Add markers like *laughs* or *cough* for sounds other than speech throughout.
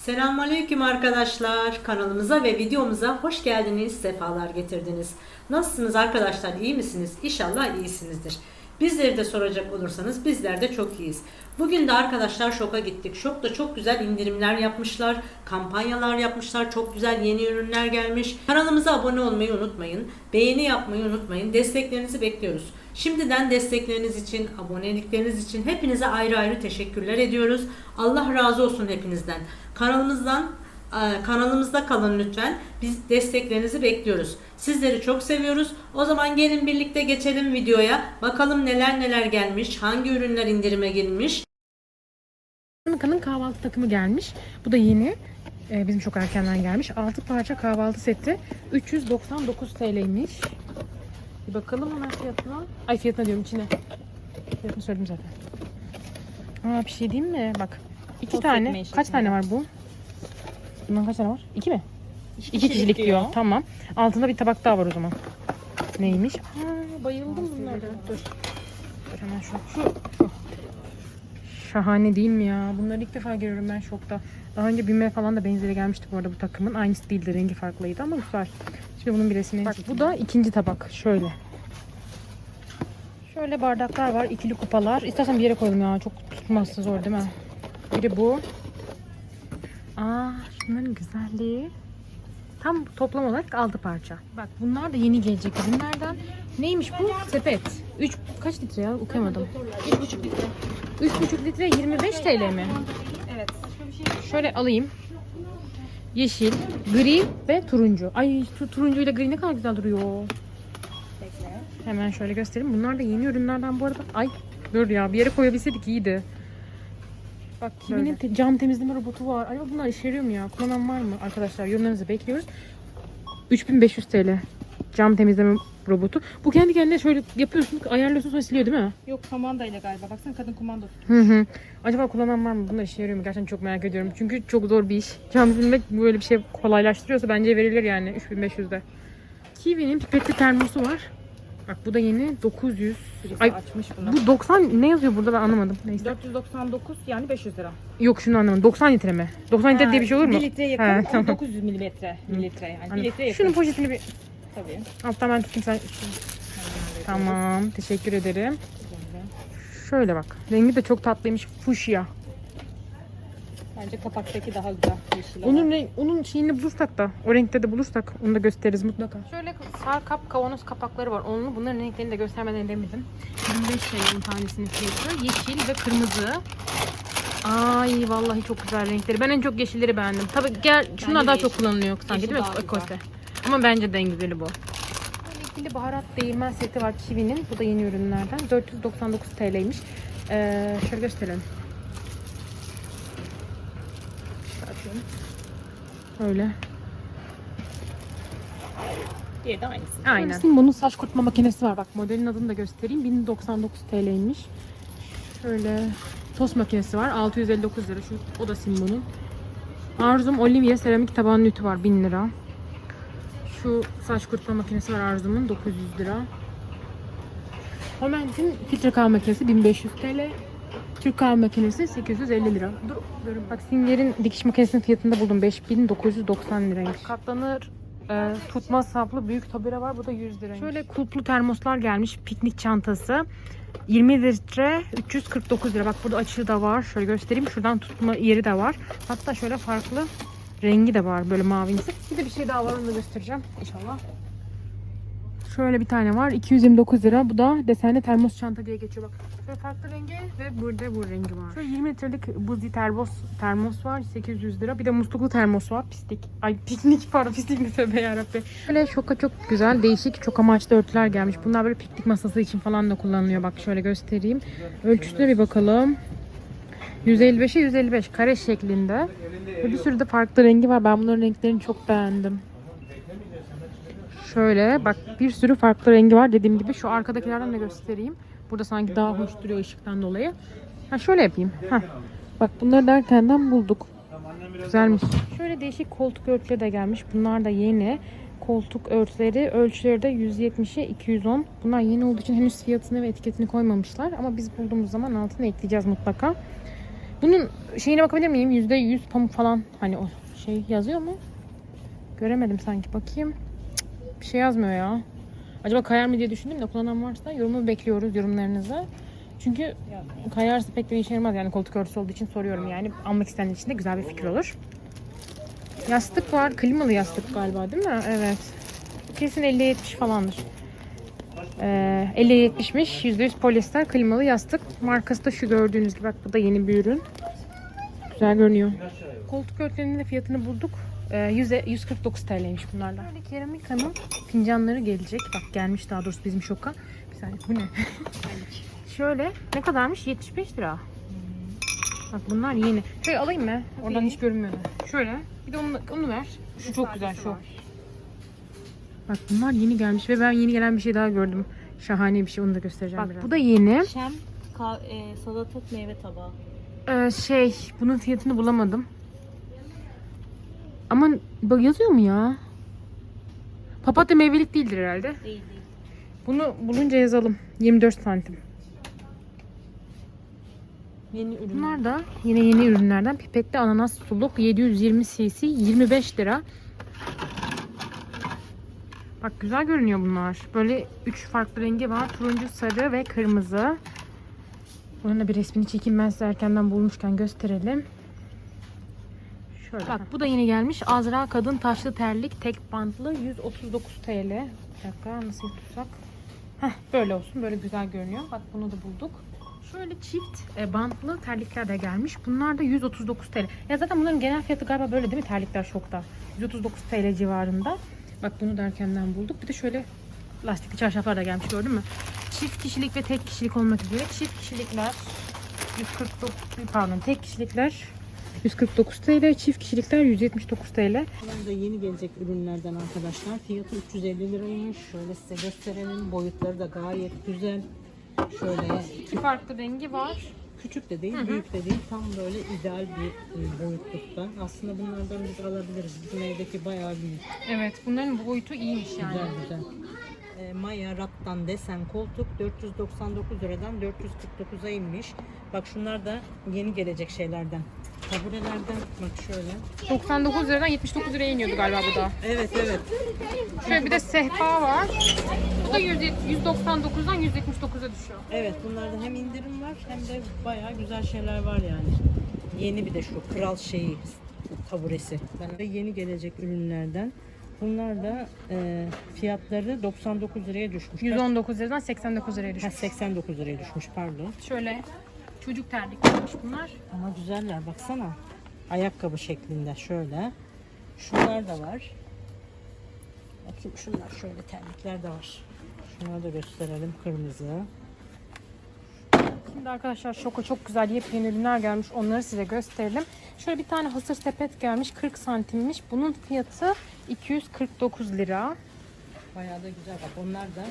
Selamünaleyküm arkadaşlar. Kanalımıza ve videomuza hoş geldiniz, sefalar getirdiniz. Nasılsınız arkadaşlar? İyi misiniz? İnşallah iyisinizdir. Bizleri de soracak olursanız bizler de çok iyiyiz. Bugün de arkadaşlar şoka gittik. Şokta çok güzel indirimler yapmışlar, kampanyalar yapmışlar, çok güzel yeni ürünler gelmiş. Kanalımıza abone olmayı unutmayın, beğeni yapmayı unutmayın. Desteklerinizi bekliyoruz. Şimdiden destekleriniz için, abonelikleriniz için hepinize ayrı ayrı teşekkürler ediyoruz. Allah razı olsun hepinizden. Kanalımızdan e, kanalımızda kalın lütfen. Biz desteklerinizi bekliyoruz. Sizleri çok seviyoruz. O zaman gelin birlikte geçelim videoya. Bakalım neler neler gelmiş, hangi ürünler indirime girmiş. Kanın kahvaltı takımı gelmiş. Bu da yeni. Ee, bizim çok erkenden gelmiş. 6 parça kahvaltı seti 399 TL'ymiş. Bir bakalım hemen fiyatına. Ay fiyatına diyorum içine. Fiyatını söyledim zaten. Aa bir şey diyeyim mi? Bak. iki Tost tane. Kaç tane var bu? Bundan kaç tane var? İki mi? İki, kişilik kişilik diyor. diyor. Tamam. Altında bir tabak daha var o zaman. Neymiş? Aa, bayıldım bunlara. Dur. Dur hemen şu. Şu. şu. Şahane değil mi ya? Bunları ilk defa görüyorum ben şokta. Daha önce BİM'e falan da benzeri gelmişti bu arada bu takımın. Aynısı değildi, rengi farklıydı ama güzel. Şimdi bunun bir resmini Bak bu da ikinci tabak. Şöyle. Şöyle bardaklar var, ikili kupalar. İstersen bir yere koyalım ya. Çok tutmazsa zor değil mi? Biri bu. Aa, şunların güzelliği. Tam toplam olarak 6 parça. Bak bunlar da yeni gelecek ürünlerden. Neymiş bu? Sepet. 3 kaç litre ya? Okuyamadım. 3,5 litre. 3,5 litre 25 TL mi? Evet. Şöyle alayım. Yeşil, gri ve turuncu. Ay şu turuncu ile gri ne kadar güzel duruyor. Bekle. Hemen şöyle göstereyim. Bunlar da yeni ürünlerden bu arada. Ay dur ya bir yere koyabilseydik iyiydi. Bak Kiwi'nin te- cam temizleme robotu var. Acaba bunlar işe yarıyor mu ya? Kullanan var mı? Arkadaşlar yorumlarınızı bekliyoruz. 3500 TL. Cam temizleme robotu. Bu kendi kendine şöyle yapıyorsun, ayarlıyorsun sonra siliyor değil mi? Yok kumandayla galiba. Baksana kadın kumanda tutuyor. Hı hı. Acaba kullanan var mı? Bunlar işe yarıyor mu? Gerçekten çok merak ediyorum. Çünkü çok zor bir iş. Cam silmek böyle bir şey kolaylaştırıyorsa bence verilir yani 3500'de. Kiwi'nin pipetli termosu var. Bak bu da yeni 900. Birisi Ay açmış bunu. bu 90 ne yazıyor burada ben anlamadım. Neyse. 499 yani 500 lira. Yok şunu anlamadım. 90 litre mi? 90 litre diye bir şey olur mu? 1 litre yakın. He, tamam. 900 milimetre. Mililitre yani. 1 Anladım. litre yakın. Şunun poşetini bir Tabii. alttan ben tutayım sen. Tamam. Teşekkür ederim. Şöyle bak. Rengi de çok tatlıymış. Fuşya. Bence kapaktaki daha güzel yeşil. Onun olan. renk, onun şeyini bulursak da o renkte de bulursak onu da gösteririz mutlaka. Şöyle sar kap kavanoz kapakları var. Onlu bunların renklerini de göstermeden edemedim. 25 TL'nin tanesinin fiyatı. Yeşil ve kırmızı. Ay vallahi çok güzel renkleri. Ben en çok yeşilleri beğendim. Tabii gel şunlar daha çok kullanılıyor sanki değil mi? Ekose. Ama bence de en güzeli bu. Böyle ikili baharat değirmen seti var Kiwi'nin. Bu da yeni ürünlerden. 499 TL'ymiş. Ee, şöyle gösterelim. Öyle. Diğeri de aynısı. Aynen. Simbo'nun saç kurutma makinesi var. Bak modelin adını da göstereyim. 1099 TL'ymiş. Şöyle tost makinesi var. 659 lira. Şu o da Simbo'nun. Arzum Olivia seramik taban ütü var 1000 lira. Şu saç kurutma makinesi var Arzum'un 900 lira. Homent'in filtre kahve makinesi 1500 TL. Türk kahve makinesi 850 lira. Dur, dur. Bak Singer'in dikiş makinesinin fiyatını da buldum. 5990 liraymış. Katlanır e, tutma saplı büyük tabure var. Bu da 100 liraymış. Şöyle kulplu termoslar gelmiş. Piknik çantası. 20 litre 349 lira. Bak burada açığı da var. Şöyle göstereyim. Şuradan tutma yeri de var. Hatta şöyle farklı rengi de var. Böyle mavimsi. Bir de bir şey daha var. Onu da göstereceğim. İnşallah. Şöyle bir tane var. 229 lira. Bu da desenli termos çanta diye geçiyor bak. Şöyle farklı rengi ve burada bu rengi var. Şöyle 20 litrelik buzlu termos termos var. 800 lira. Bir de musluklu termos var. Pislik. Ay piknik pardon pislik ne tövbe yarabbim. Böyle şoka çok güzel değişik çok amaçlı örtüler gelmiş. Bunlar böyle piknik masası için falan da kullanılıyor. Bak şöyle göstereyim. Ölçüsüne bir bakalım. 155'e 155 kare şeklinde. Ve bir sürü de farklı rengi var. Ben bunların renklerini çok beğendim. Şöyle bak bir sürü farklı rengi var dediğim gibi. Şu arkadakilerden de göstereyim. Burada sanki daha hoş duruyor ışıktan dolayı. Ha şöyle yapayım. Ha. Bak bunları derkenden bulduk. Güzelmiş. Şöyle değişik koltuk örtüleri de gelmiş. Bunlar da yeni. Koltuk örtüleri ölçüleri de 170'e 210. Bunlar yeni olduğu için henüz fiyatını ve etiketini koymamışlar. Ama biz bulduğumuz zaman altına ekleyeceğiz mutlaka. Bunun şeyine bakabilir miyim? Yüzde yüz pamuk falan. Hani o şey yazıyor mu? Göremedim sanki. Bakayım. Bir şey yazmıyor ya. Acaba kayar mı diye düşündüm de kullanan varsa yorumu bekliyoruz yorumlarınızı. Çünkü kayarsa pek bir işe yaramaz yani koltuk örtüsü olduğu için soruyorum yani. Almak isteyenler için de güzel bir fikir olur. Yastık var. Klimalı yastık galiba değil mi? Evet. Kesin 50-70 falandır. Ee, 50-70'miş. %100 polyester klimalı yastık. Markası da şu gördüğünüz gibi. Bak bu da yeni bir ürün. Güzel görünüyor. Koltuk örtülerinin de fiyatını bulduk. Ee, 100, 149 TL'ymiş bunlarla. Böyle keramika'nın fincanları gelecek. Bak gelmiş daha doğrusu bizim şoka. Bir saniye bu ne? *laughs* Şöyle ne kadarmış? 75 lira. Bak bunlar yeni. Şöyle alayım mı? Oradan hiç görünmüyor. Şöyle. Bir de onu, onu ver. Şu çok güzel şu. Bak bunlar yeni gelmiş ve ben yeni gelen bir şey daha gördüm. Şahane bir şey onu da göstereceğim Bak, biraz. Bu da yeni. Şem, ka- e, salatalık meyve tabağı. Ee, şey bunun fiyatını bulamadım. Ama bak yazıyor mu ya? Papatya meyvelik değildir herhalde. Değil değil. Bunu bulunca yazalım. 24 santim. Yeni ürün. Bunlar da yine yeni ürünlerden pipetli ananas suluk 720 cc 25 lira. Bak güzel görünüyor bunlar. Böyle 3 farklı rengi var. Turuncu, sarı ve kırmızı. Bunun da bir resmini çekeyim ben size erkenden bulmuşken gösterelim. Şöyle. Bak bu da yeni gelmiş. Azra kadın taşlı terlik tek bantlı 139 TL. Bir dakika nasıl tutsak? Heh, böyle olsun. Böyle güzel görünüyor. Bak bunu da bulduk. Şöyle çift e, bantlı terlikler de gelmiş. Bunlar da 139 TL. Ya zaten bunların genel fiyatı galiba böyle değil mi? Terlikler şokta. 139 TL civarında. Bak bunu da erkenden bulduk. Bir de şöyle lastikli çarşaflar da gelmiş gördün mü? Çift kişilik ve tek kişilik olmak üzere. Çift kişilikler 149 pardon tek kişilikler 149 TL, çift kişilikler 179 TL. Bunlar da yeni gelecek ürünlerden arkadaşlar. Fiyatı 350 liraymış. Şöyle size gösterelim. Boyutları da gayet güzel. Şöyle İki farklı rengi var. Küçük de değil, büyük de değil. Tam böyle ideal bir e, boyutlukta. Aslında bunlardan biz alabiliriz. Bizim evdeki bayağı büyük. Evet, bunların boyutu iyiymiş yani. Güzel güzel. E, Maya Rattan desen koltuk 499 liradan 449'a inmiş. Bak şunlar da yeni gelecek şeylerden. Taburelerden bak şöyle. 99 liradan 79 liraya iniyordu galiba bu da. Evet evet. Şöyle bir de sehpa var. Bu da 100 199'dan 179'a düşüyor. Evet bunlarda hem indirim var hem de bayağı güzel şeyler var yani. Yeni bir de şu kral şeyi taburesi. De yeni gelecek ürünlerden. Bunlar da e, fiyatları 99 liraya düşmüş. 119 liradan 89 liraya Ha, düşmüş. 89 liraya düşmüş pardon. Şöyle çocuk terliklermiş bunlar. Ama güzeller baksana. Ayakkabı şeklinde şöyle. Şunlar da var. Bakayım şunlar şöyle terlikler de var. Şunları da gösterelim kırmızı. Şimdi arkadaşlar şoka çok güzel yepyeni ürünler gelmiş. Onları size gösterelim. Şöyle bir tane hasır sepet gelmiş. 40 santimmiş. Bunun fiyatı 249 lira. Bayağı da güzel bak onlar da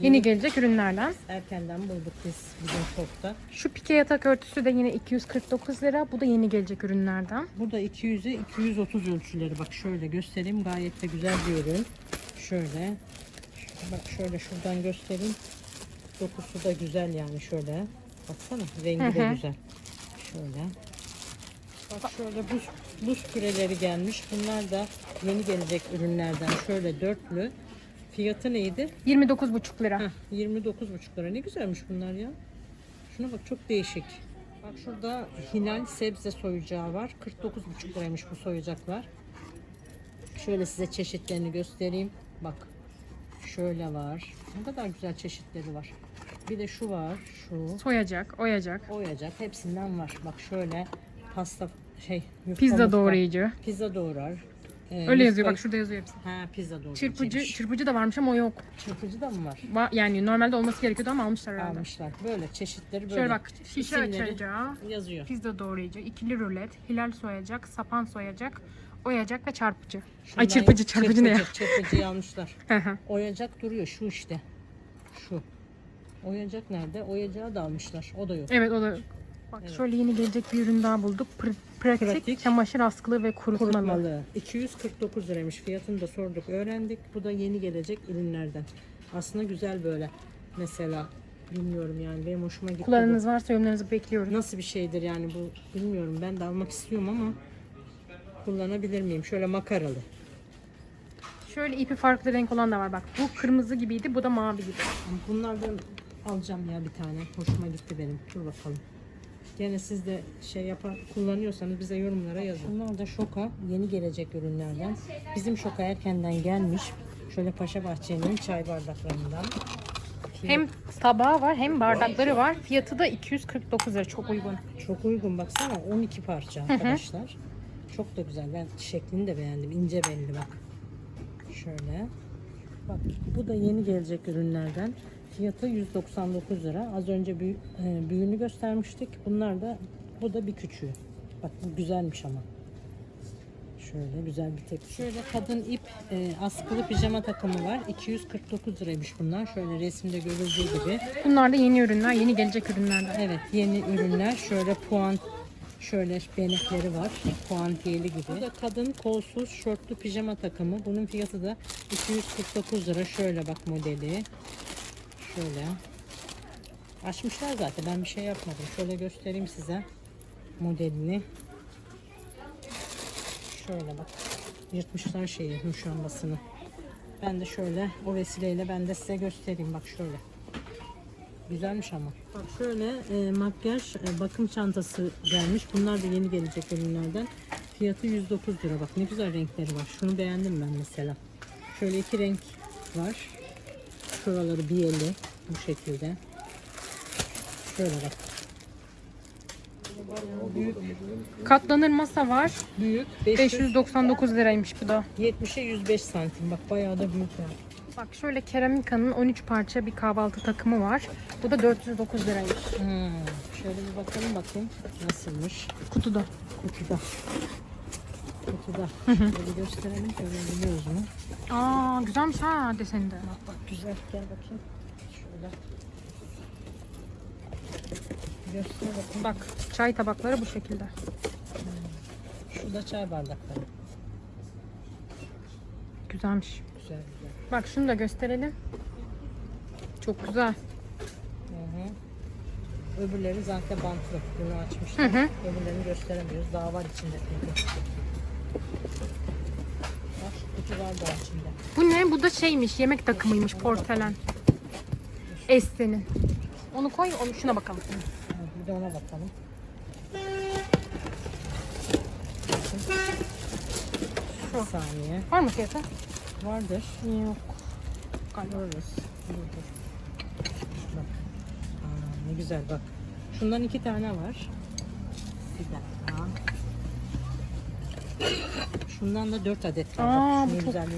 Yeni gelecek ürünlerden. erkenden bulduk biz bizim şokta. Şu pike yatak örtüsü de yine 249 lira. Bu da yeni gelecek ürünlerden. Burada 200'e 230 ölçüleri bak şöyle göstereyim gayet de güzel bir ürün. Şöyle bak şöyle şuradan göstereyim. Dokusu da güzel yani şöyle. Baksana rengi Hı de güzel. Şöyle. Bak şöyle buz, buz küreleri gelmiş. Bunlar da yeni gelecek ürünlerden. Şöyle dörtlü. Fiyatı neydi? 29,5 lira. Heh, 29,5 lira. Ne güzelmiş bunlar ya. Şuna bak çok değişik. Bak şurada Hilal sebze soyacağı var. 49,5 liraymış bu soyacaklar. Şöyle size çeşitlerini göstereyim. Bak. Şöyle var. Ne kadar güzel çeşitleri var. Bir de şu var. Şu. Soyacak, oyacak. Oyacak. Hepsinden var. Bak şöyle pasta şey yufka Pizza doğrayıcı. Pizza doğrar. Ee, Öyle yazıyor bak şurada yazıyor hepsi. Ha pizza doğrar. Çırpıcı, çırpıcı da varmış ama o yok. Çırpıcı da mı var? Va- Yani normalde olması gerekiyordu ama almışlar herhalde. Almışlar. Böyle çeşitleri böyle. Şöyle bak şişe açacağı, yazıyor. pizza doğrayıcı, ikili rulet, hilal soyacak, sapan soyacak, oyacak ve çarpıcı. Ay Şundan çırpıcı, çarpıcı ne ya? Hı hı. Oyacak duruyor şu işte. Şu. Oyacak nerede? Oyacağı da almışlar. O da yok. evet o da Bak şöyle yeni gelecek bir ürün daha bulduk. Pr- pratik, Pratik. çamaşır askılı ve kurutmalı. Kurutmalı. 249 liraymış. Fiyatını da sorduk, öğrendik. Bu da yeni gelecek ürünlerden. Aslında güzel böyle. Mesela bilmiyorum yani benim hoşuma gitti. bu. Kullanınız varsa yorumlarınızı bekliyoruz. Nasıl bir şeydir yani bu bilmiyorum. Ben de almak istiyorum ama kullanabilir miyim? Şöyle makaralı. Şöyle ipi farklı renk olan da var bak. Bu kırmızı gibiydi, bu da mavi gibi. Bunlardan alacağım ya bir tane. Hoşuma gitti benim. Dur bakalım. Gene siz de şey yapar kullanıyorsanız bize yorumlara yazın. Bunlar da şoka yeni gelecek ürünlerden. Bizim şoka erkenden gelmiş. Şöyle Paşa Bahçe'nin çay bardaklarından. Hem tabağı var hem bardakları var. Fiyatı da 249 lira. Çok uygun. Çok uygun baksana 12 parça arkadaşlar. Çok da güzel. Ben şeklini de beğendim. İnce belli bak. Şöyle. Bak bu da yeni gelecek ürünlerden. Fiyatı 199 lira. Az önce büyü, e, büyüğünü göstermiştik. Bunlar da bu da bir küçüğü. Bak bu güzelmiş ama. Şöyle güzel bir tepsi. Şöyle kadın ip e, askılı pijama takımı var. 249 liraymış bunlar. Şöyle resimde görüldüğü gibi. Bunlar da yeni ürünler, yeni gelecek ürünlerden. Evet yeni ürünler şöyle puan şöyle benekleri var. Puantiyeli gibi. Bu da kadın kolsuz şortlu pijama takımı. Bunun fiyatı da 249 lira. Şöyle bak modeli. Şöyle. Açmışlar zaten. Ben bir şey yapmadım. Şöyle göstereyim size modelini. Şöyle bak. Yırtmışlar şeyi, muşambasını. Ben de şöyle o vesileyle ben de size göstereyim. Bak şöyle. Güzelmiş ama. Bak şöyle e, makyaj e, bakım çantası gelmiş. Bunlar da yeni gelecek ürünlerden. Fiyatı 109 lira. Bak ne güzel renkleri var. Şunu beğendim ben mesela. Şöyle iki renk var. Şuraları biyeli bu şekilde. Şöyle bak. Büyük, Katlanır masa var. büyük 500, 599 liraymış bu da. 70'e 105 santim. Bak bayağı da büyük yani. Bak şöyle Keramika'nın 13 parça bir kahvaltı takımı var. Bu da 409 liraymış. Hmm, Şöyle bir bakalım bakayım nasılmış. Kutuda. Kutuda. Kutuda. Şöyle gösterelim. Görebiliyoruz mu? Aa güzelmiş ha deseni de. Bak güzel. Gel bakayım. Şöyle. Göster bakayım. Bak çay tabakları bu şekilde. Şurada çay bardakları. Güzelmiş. Güzel güzel. Bak şunu da gösterelim. Çok güzel. Hı hı. Öbürleri zaten bantlı. Bunu açmışlar. hı. Öbürlerini gösteremiyoruz. Daha var içinde çünkü. Bak kutu var daha içinde. Bu ne? Bu da şeymiş. Yemek takımıymış. Porselen. Esse'nin. Onu koy. Onu şuna bakalım. Bir de ona bakalım. Bir saniye. Var mı fiyatı? Vardır. Yok. Görürüz. Dur, dur. Bak. Aa, ne güzel bak. Şundan iki tane var. Bir dakika. Şundan da dört adet var. Aa bak. bu çok güzel.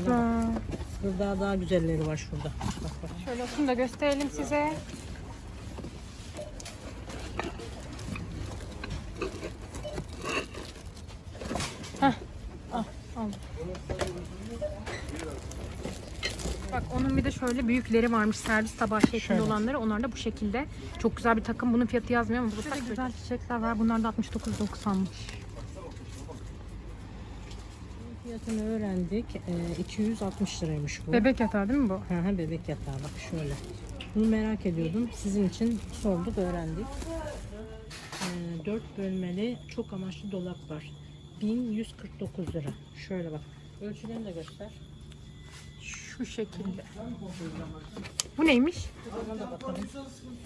Burada daha güzelleri var şurada. Bak bak. Şöyle şunu da gösterelim size. Bak onun bir de şöyle büyükleri varmış servis tabağı şeklinde Şöyle. olanları. Onlar da bu şekilde. Çok güzel bir takım. Bunun fiyatı yazmıyor ama burada güzel çiçekler var. Bunlar da 69.90'mış. Fiyatını öğrendik. Ee, 260 liraymış bu. Bebek yatağı değil mi bu? Hı hı, bebek yatağı bak şöyle. Bunu merak ediyordum. Sizin için sorduk, öğrendik. Ee, 4 bölmeli çok amaçlı dolap var. 1149 lira. Şöyle bak. Ölçülerini de göster. Şu şekilde. Bu neymiş?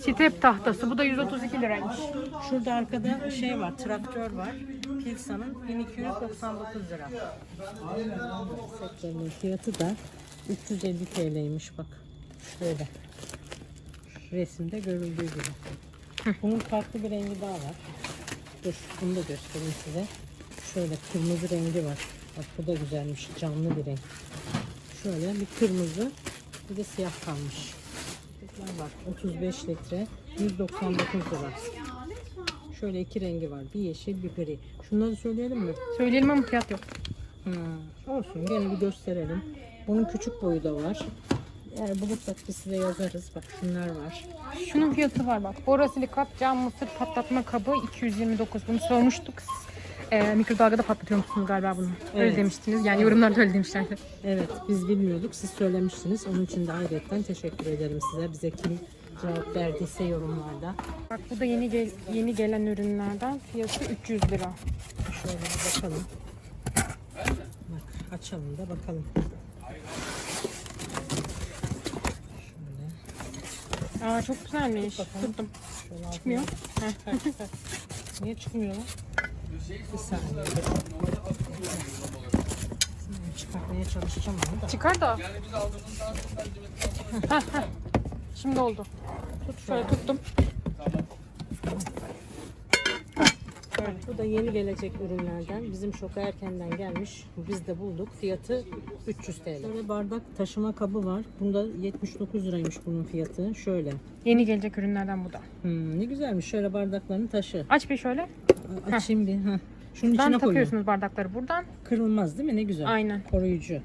Step tahtası. Bu da 132 liraymış. Şurada arkada şey var, traktör var. Pilsa'nın 1299 lira. Setlerinin fiyatı da 350 TL'ymiş bak. Şöyle. Resimde görüldüğü gibi. Bunun farklı bir rengi daha var. Dur bunu da göstereyim size. Şöyle kırmızı rengi var. Bak bu da güzelmiş. Canlı bir renk. Şöyle bir kırmızı bir de siyah kalmış. Bunlar var. 35 litre. 199 lira. Şöyle iki rengi var. Bir yeşil bir gri. Şunları söyleyelim mi? Söyleyelim ama fiyat yok. Hmm, olsun gene bir gösterelim. Bunun küçük boyu da var. Eğer bulursak biz size yazarız. Bak şunlar var. Şunun fiyatı var bak. Borosilikat cam mısır patlatma kabı 229. Bunu sormuştuk. Ee, mikrodalgada patlatıyor musunuz galiba bunu? Öyle Evet. demiştiniz. Yani yorumlarda öyle demişlerdi. Evet biz bilmiyorduk. Siz söylemiştiniz. Onun için de ayrıca teşekkür ederim size. Bize kim cevap verdiyse yorumlarda. Bak bu da yeni gel yeni gelen ürünlerden fiyatı 300 lira. Şöyle bir bakalım. Bak açalım da bakalım. Şöyle. Aa çok güzelmiş. bakalım. Tuttum. Şöyle Çıkmıyor. Niye çıkmıyor lan? Bir saniye. Şimdi Çıkartmaya çalışacağım onu da. Çıkar da. Heh, heh. Şimdi oldu. Tut şöyle tuttum. Bu da yeni gelecek ürünlerden. Bizim şoka erkenden gelmiş. Biz de bulduk. Fiyatı 300 TL. Böyle bardak taşıma kabı var. Bunda 79 liraymış bunun fiyatı. Şöyle. Yeni gelecek ürünlerden bu da. Hmm, ne güzelmiş. Şöyle bardaklarını taşı. Aç bir şöyle. Açayım bir. Heh. Şunun Buradan içine koyuyorum. takıyorsunuz bardakları buradan. Kırılmaz değil mi? Ne güzel. Aynen. Koruyucu.